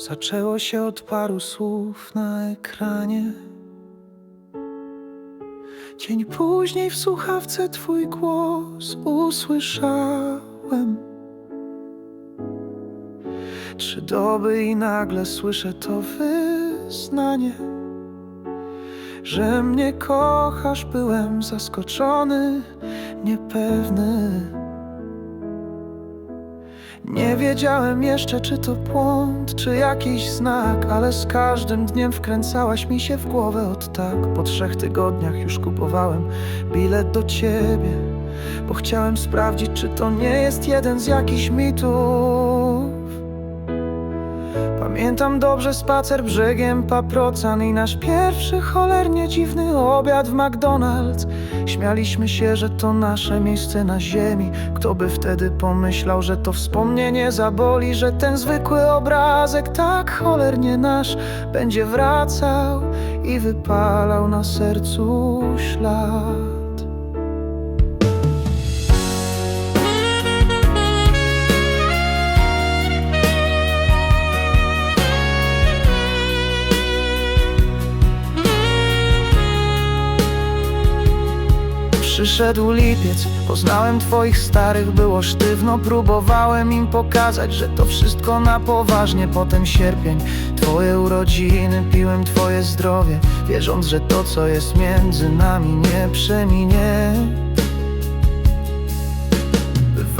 Zaczęło się od paru słów na ekranie. Dzień później w słuchawce twój głos usłyszałem. Trzy doby i nagle słyszę to wyznanie, że mnie kochasz. Byłem zaskoczony, niepewny. Nie wiedziałem jeszcze, czy to błąd, czy jakiś znak, ale z każdym dniem wkręcałaś mi się w głowę od tak. Po trzech tygodniach już kupowałem bilet do ciebie, bo chciałem sprawdzić, czy to nie jest jeden z jakichś mitów. Pamiętam dobrze spacer brzegiem Paprocan i nasz pierwszy cholernie dziwny obiad w McDonald's. Śmialiśmy się, że to nasze miejsce na ziemi. Kto by wtedy pomyślał, że to wspomnienie zaboli, że ten zwykły obrazek tak cholernie nasz będzie wracał i wypalał na sercu ślad. Przyszedł lipiec, poznałem twoich starych, było sztywno. Próbowałem im pokazać, że to wszystko na poważnie. Potem sierpień, twoje urodziny, piłem twoje zdrowie. Wierząc, że to co jest między nami nie przeminie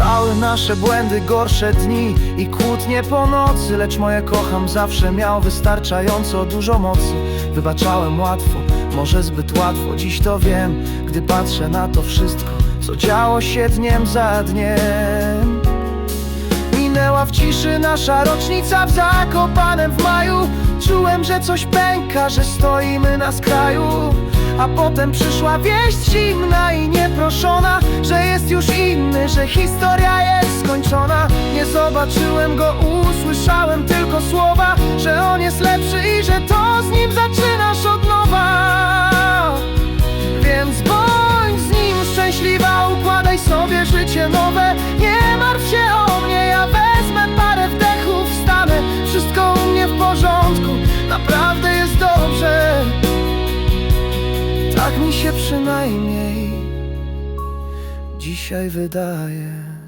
Bywały nasze błędy, gorsze dni i kłótnie po nocy Lecz moje kocham zawsze miał wystarczająco dużo mocy. Wybaczałem łatwo, może zbyt łatwo, dziś to wiem Gdy patrzę na to wszystko, co działo się dniem za dniem. Minęła w ciszy nasza rocznica w Zakopanem w maju. Czułem, że coś pęka, że stoimy na skraju A potem przyszła wieść zimna i nieproszona historia jest skończona. Nie zobaczyłem go, usłyszałem tylko słowa Że on jest lepszy i że to z nim zaczynasz od nowa. Więc bądź z nim szczęśliwa, układaj sobie życie nowe. Nie martw się o mnie, ja wezmę parę wdechów, wstanę. Wszystko u mnie w porządku, naprawdę jest dobrze. Tak mi się przynajmniej dzisiaj wydaje